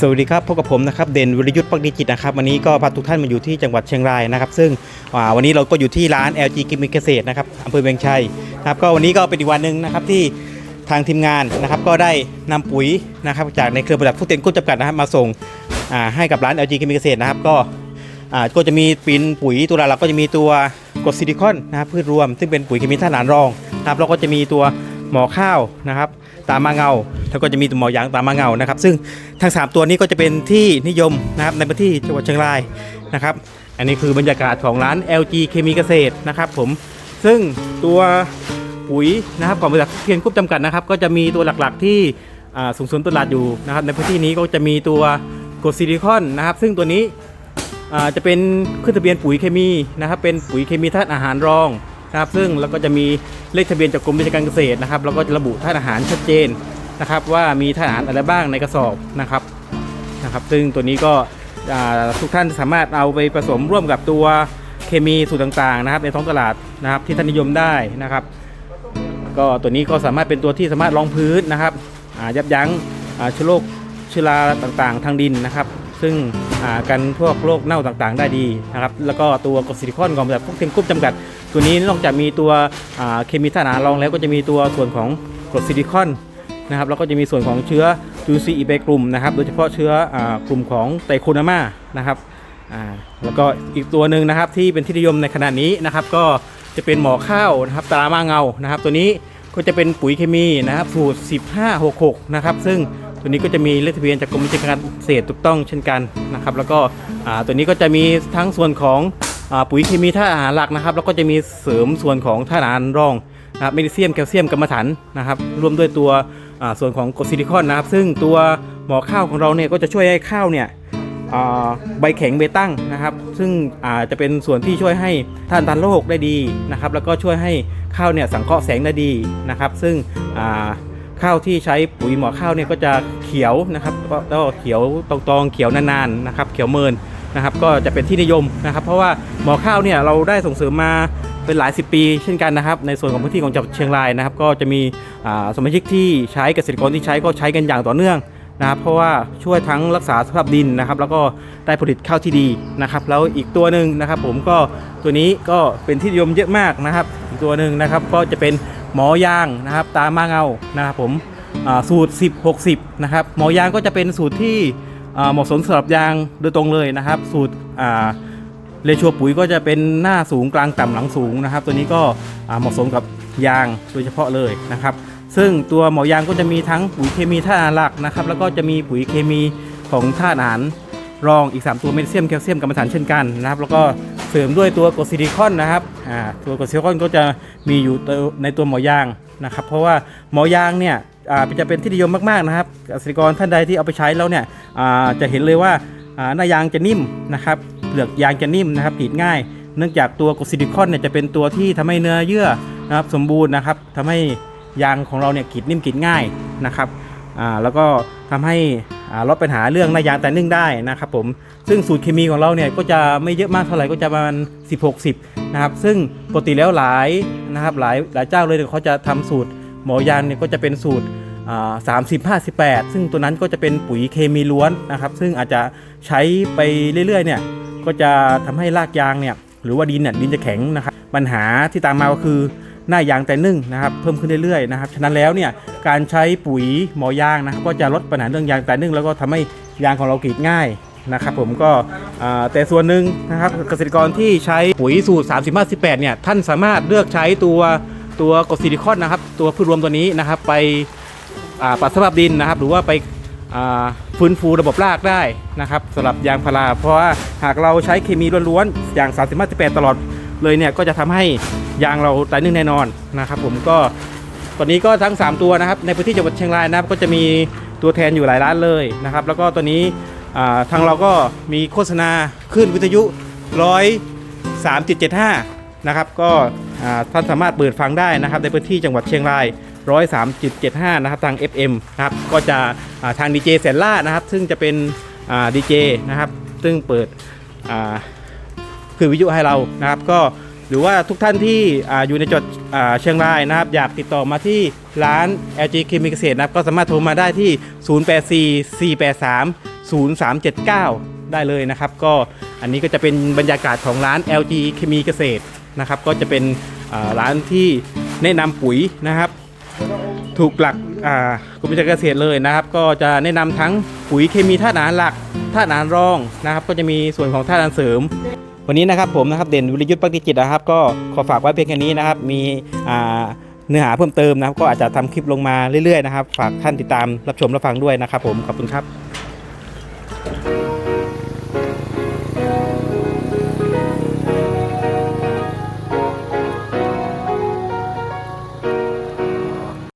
สวัสดีครับพบกับผมนะครับเด่นวิรยุทธ์ปักดีจิตนะครับวันนี้ก็พาทุกท่านมาอยู่ที่จังหวัดเชียงรายนะครับ ซึ่งวันนี้เราก็อยู่ที่ร้าน LG กิมมิเกษตรนะครับอำเภอเวียงชัยนะครับก็วันนี้ก็เป็นอีกวันหนึ่งนะครับที่ทางทีมงานนะครับก็ได้นำปุ๋ยนะครับจากในเครือบริษัทผู้เต็นกุ้จำกัดนะครับมาส่งให้กับร้าน LG กิมมิเกษตรนะครับก็ก็จะมีปินปุ๋ยตัวหลักก็จะมีตัวกรดซิลิคอนนะครับพืชรวม ซึ่งเป็นปุ๋ยเคมีธาตุอาหารรองนะครับแล้วก็จะมีตัวหมอข้าวนะครับ ตามมาเงา แล้วก็จะมีตัวหมอยางตามมาเงานะครับ ซึ่งทั้ง 3 ตัวนี้ก็จะเป็นที่นิยมนะครับในพื้นที่จังหวัดเชียงรายนะครับ อันนี้คือบรรยากาศของร้าน LG เคมีเกษตรนะครับผมซึ่งตัวปุ๋ยนะครับของบริษัทเพียงคุปจำกัดนะครับ ก็จะมีตัวหลักๆที่อ่าสูงสุดตลาดอยู่นะครับ ในพื้นที่นี้ก็จะมีตัวกรดซิลิคอนนะครับ ซึ่งตัวนี้จะเป็นขึ้นทะเบียนปุ๋ยเคมีนะครับ เป็นปุ๋ยเคมีธาตุอาหารรอง นะครับ ซึ่งเราก็จะมีเลขทะเบียนจากกรมวิชาการเกษตรนะครับแล้วก็จะระบุธาตุอาหารชัดเจนนะครับ ว่ามีธาตุอาหารอะไรบ้างในกระสอบนะครับนะครับ ซึ่งตัวนี้ก็ทุกท่านสามารถเอาไปผสมร่วมกับตัวเคมีสูตรต่างๆนะครับ ในท้องตลาดนะครับ ที่ท่านนิยมได้นะครับ ก็ตัวนี้ก็สามารถเป็นตัวที่สามารถรองพื้นนะครับยับยั้งเชื้อโรคเชื้อราต่างๆ ทางดินนะครับ ซึ่งกันพวกโรคเน่าต่างๆ ได้ดีนะครับแล้วก็ตัวกรดซิลิคอนของบริษัทพวกเทมคุปจำกัด ตัวนี้นอกจากมีตัวเคมีธาตุอาหารรองแล้วก็จะมีตัวส่วนของกรดซิลิคอนนะครับแล้วก็จะมีส่วนของเชื้อจูซีอีเบกลุ่มนะครับโดยเฉพาะเชื้อกลุ่มของไตโคนามานะครับแล้วก็อีกตัวหนึ่งนะครับที่เป็นที่นิยมในขณะนี้นะครับก็จะเป็นหมอข้าวนะครับตรามาเงานะครับ ตัวนี้ก็จะเป็นปุ๋ยเคมีนะครับสูตร 1566 นะครับซึ่ง ตัวนี้ก็จะมีเลขทะเบียนจากกรมวิชาการเกษตรถูกต้องเช่นกันนะครับ แล้วก็ตัวนี้ก็จะมีทั้งส่วนของอปุ๋ยเคมีธาตุอาหารหลักนะครับ แล้วก็จะมีเสริมส่วนของธาตุอาหารรองนะครับแมกนีเซียมแคลเซียมกัมมันถันนะครับรวมด้วยตัวส่วนของกรดซิลิคอนนะครับ ซึ่งตัวหมอข้าวของเราเนี่ยก็จะช่วยให้ข้าวเนี่ยใบแข็งใบตั้งนะครับ ซึ่งจะเป็นส่วนที่ช่วยให้ท่านทานโรคได้ดีนะครับ แล้วก็ช่วยให้ข้าวเนี่ยสังเคราะห์แสงได้ดีนะครับ ซึ่งอ ข้าวที่ใช้ปุ๋ยหมอข้าวเนี่ยก็จะเขียวนะครับแล้วก็เขียวตองๆเขียวนานๆนะครับเขียวเมินนะครับก็จะเป็นที่นิยมนะครับ เพราะว่าหมอข้าวเนี่ยเราได้ส่งเสริมมาเป็นหลายสิบปีเช่นกันนะครับในส่วนของพื้นที่ของจังหวัดเชียงรายนะครับ ก็จะมีสมาชิกที่ใช้เกษตรกรที่ใช้ก็ใช้กันอย่างต่อเนื่องนะครับเพราะว่าช่วยทั้งรักษาสภาพดินนะครับ แล้วก็ได้ผลิตข้าวที่ดีนะครับ แล้วอีกตัวหนึ่งนะครับ ผมก็ตัวนี้ก็เป็นที่นิยมเยอะมากนะครับ อีกตัวหนึ่งนะครับก็จะเป็น หมอยางนะครับตามมาเงานะครับผมสูตร 10 60 นะครับ หมอยางก็จะเป็นสูตรที่เหมาะสมสำหรับยางโดยตรงเลยนะครับ สูตรเลชัวปุ๋ยก็จะเป็นหน้าสูงกลางต่ำหลังสูงนะครับ ตัวนี้ก็เหมาะสมกับยางโดยเฉพาะเลยนะครับ ซึ่งตัวหมอยางก็จะมีทั้งปุ๋ยเคมีธาตุอาหารหลักนะครับ แล้วก็จะมีปุ๋ยเคมีของธาตุอาหารรองอีก 3 ตัวแมกนีเซียมแคลเซียมกัมมันถันเช่นกันนะครับ แล้วก็ ริมด้วยตัวกรดซิลิคอนนะครับอ่าตัวกรดซิลิคอนก็จะมีอยู่ในตัวหมอยางนะครับ เพราะว่าหมอยางเนี่ยอ่าจะเป็นที่นิยมมากๆนะครับเกษตรกรท่านใดที่เอาไปใช้แล้วเนี่ยอ่าจะเห็นเลยว่าอ่าหน้ายางจะนิ่มนะครับเปลือกยางจะนิ่มนะครับกรีดง่าย เนื่องจากตัวกรดซิลิคอนเนี่ยจะเป็นตัวที่ทำให้เนื้อเยื่อนะครับสมบูรณ์นะครับทำให้ยางของเราเนี่ยกรีดนิ่มกรีดง่ายนะครับอ่าแล้วก็ทำให้อ่าลดปัญหาเรื่องหน้ายางแต่นึ่งได้นะครับผม ซึ่งสูตรเคมีของเราเนี่ยก็จะไม่เยอะมากเท่าไหร่ก็จะประมาณ10 60นะครับซึ่งปกติแล้วหลายนะครับหลายหลายเจ้าเลยเนี่ยเขาจะทำสูตรหมอยางเนี่ยก็จะเป็นสูตรสามสิบห้าสิบแปดซึ่งตัวนั้นก็จะเป็นปุ๋ยเคมีล้วนนะครับ ซึ่งอาจจะใช้ไปเรื่อยๆเนี่ยก็จะทำให้รากยางเนี่ยหรือว่าดินเนี่ยดินจะแข็งนะครับปัญหาที่ตามมาก็คือหน้ายางแต่นึ่งนะครับเพิ่มขึ้นเรื่อยๆนะครับฉะนั้นแล้วเนี่ยการใช้ปุ๋ยหมอยางนะครับก็จะลดปัญหาเรื่องยางแต่นึ่งแล้วก็ทำให้ยางของเรากรีดง่าย นะครับผมก็แต่ส่วนหนึ่งนะครับเกษตรกรที่ใช้ปุ๋ยสูตร3 5 18เนี่ยท่านสามารถเลือกใช้ตัวตัวกรดซิลิคอนนะครับ ตัวพืชรวมตัวนี้นะครับ ไปปรับสภาพดินนะครับ หรือว่าไปฟื้นฟูระบบรากได้นะครับสำหรับยางพารา เพราะว่าหากเราใช้เคมีล้วนๆอย่าง3 5 8ตลอดเลยเนี่ยก็จะทำให้ยางเราตายนึ่งแน่นอนนะครับ ผมก็ตอนนี้ก็ทั้ง 3 ตัวนะครับ ในพื้นที่จังหวัดเชียงรายนะครับก็จะมีตัวแทนอยู่หลายร้านเลยนะครับ แล้วก็ตัวนี้ ทางเราก็มีโฆษณาขึ้นวิทยุร้อย3.75 นะครับ ก็ท่านสามารถเปิดฟังได้นะครับ ในพื้นที่จังหวัดเชียงราย 103.75 นะครับ ทาง FM นะครับ ก็จะทางดีเจแสนล่านะครับ ซึ่งจะเป็นดีเจนะครับ ซึ่งเปิดคือวิทยุให้เรานะครับ ก็หรือว่าทุกท่านที่ออยู่ในจังหวัดเชียงรายนะครับ อยากติดต่อมาที่ร้าน LG เคมีเกษตรนะครับ ก็สามารถโทรมาได้ที่ 084 483 0379 ได้เลยนะครับ ก็อันนี้ก็จะเป็นบรรยากาศของร้าน LG เคมีเกษตรนะครับ ก็จะเป็นร้านที่แนะนำปุ๋ยนะครับ ถูกหลักอ่ากรมวิชาการเกษตรเลยนะครับ ก็จะแนะนำทั้งปุ๋ยเคมีธาตุอาหารหลักธาตุอาหารรองนะครับ ก็จะมีส่วนของธาตุอาหารเสริมวันนี้นะครับผมนะครับเด่นวิรยุทธ์ปักดิจิตนะครับ ก็ขอฝากไว้เพียงแค่นี้นะครับ มีเนื้อหาเพิ่มเติมนะครับ ก็อาจจะทำคลิปลงมาเรื่อยๆนะครับ ฝากท่านติดตามรับชมรับฟังด้วยนะครับผมขอบคุณครับ